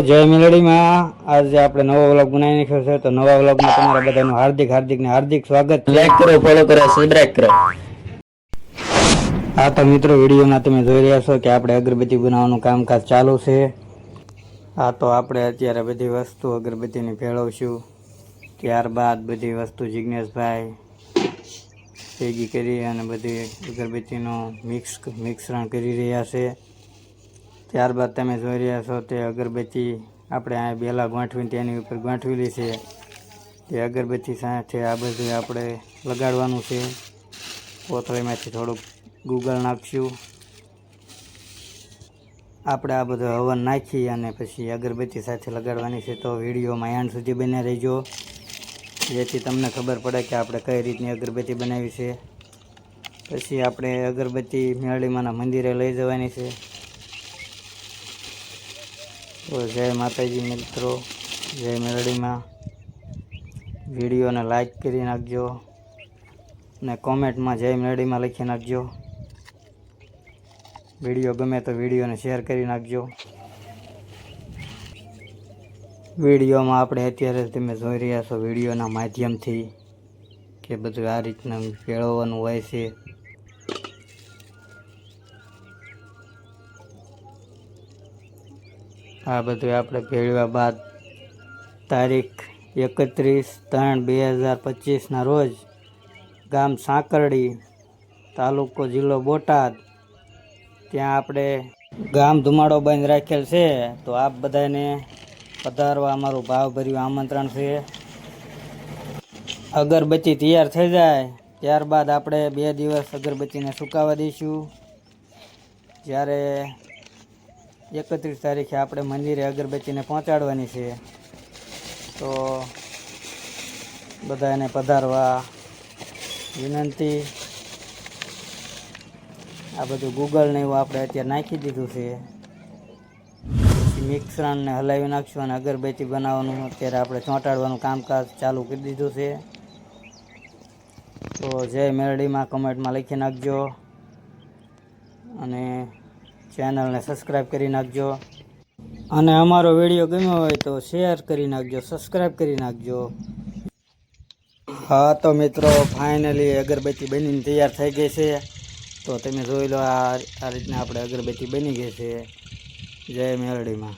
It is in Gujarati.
જય મેલડીમાં. આજે આપણે નવો વ્લોગ બનાવી નાખ્યો છે. તો નવા વ્લોગમાં તમારા બધાનું હાર્દિક હાર્દિક ને હાર્દિક સ્વાગત લાઈક કરો ફોલો કરો સબસ્ક્રાઇબ કરો. હા તો મિત્રો વિડીયોમાં તમે જોઈ રહ્યા છો કે આપણે અગરબત્તી બનાવવાનું કામકાજ ચાલુ છે. હા તો આપણે અત્યારે બધી વસ્તુ અગરબત્તીની ભેળવશું. ત્યારબાદ બધી વસ્તુ જિજ્ઞેશભાઈ ભેગી કરી અને બધી અગરબત્તીનું મિક્સ મિશ્રણ કરી રહ્યા છે. ત્યારબાદ તમે જોઈ રહ્યા છો તે અગરબત્તી આપણે આ બેલા ગોઠવીને તેની ઉપર ગોઠવેલી છે. તે અગરબત્તી સાથે આ બધું આપણે લગાડવાનું છે. કોથળીમાંથી થોડુંક ગૂગલ નાખશું આપણે આ બધું હવન નાખી અને પછી અગરબત્તી સાથે લગાડવાની છે તો વિડીયોમાં એન્ડ સુધી બને રહેજો. જેથી તમને ખબર પડે કે આપણે કઈ રીતની અગરબત્તી બનાવી છે. પછી આપણે અગરબત્તી મેળીમાના મંદિરે લઈ જવાની છે. તો જય માતાજી મિત્રો, જય મેરડીમાં વિડીયોને લાઈક કરી નાખજો ને કોમેન્ટમાં જય મેરડીમાં લખી નાખજો. વીડિયો ગમે તો વિડીયોને શેર કરી નાખજો. વિડીયોમાં આપણે અત્યારે તમે જોઈ રહ્યા છો વિડીયોના માધ્યમથી કે બધું આ રીતના કેળવવાનું હોય છે. આ બધું આપણે ભેળવ્યા બાદ તારીખ એકત્રીસ ત્રણ બે હજાર પચીસના રોજ ગામ સાંકરડી તાલુકો જિલ્લો બોટાદ. ત્યાં આપણે ગામ ધુમાડો બંધ રાખેલ છે. તો આપ બધાને પધારવા અમારું ભાવભર્યું આમંત્રણ છે. અગરબત્તી તૈયાર થઈ જાય, ત્યારબાદ આપણે બે દિવસ અગરબત્તીને સુકાવા દઈશું. જ્યારે એકત્રીસ તારીખે આપણે મંદિરે અગરબત્તીને પહોંચાડવાની છે. તો બધાને પધારવા વિનંતી. આ બધું ગૂગલને એવું આપણે અત્યારે નાખી દીધું છે. મિશ્રણને હલાવી નાખશું અને અગરબત્તી બનાવવાનું અત્યારે આપણે ચોંટાડવાનું કામકાજ ચાલુ કરી દીધું છે. તો જય મેરડીમાં કમેન્ટમાં લખી નાખજો. અને ચેનલને સબસ્ક્રાઈબ કરી નાખજો. અને અમારો વીડિયો ગમ્યો હોય તો શેર કરી નાખજો સબસ્ક્રાઈબ કરી નાખજો. હા, તો મિત્રો, ફાઇનલી અગરબત્તી બનીને તૈયાર થઈ ગઈ છે. તો તમે જોઈ લો આ રીતના આપણે અગરબત્તી બની ગઈ છે. જય મેરડીમાં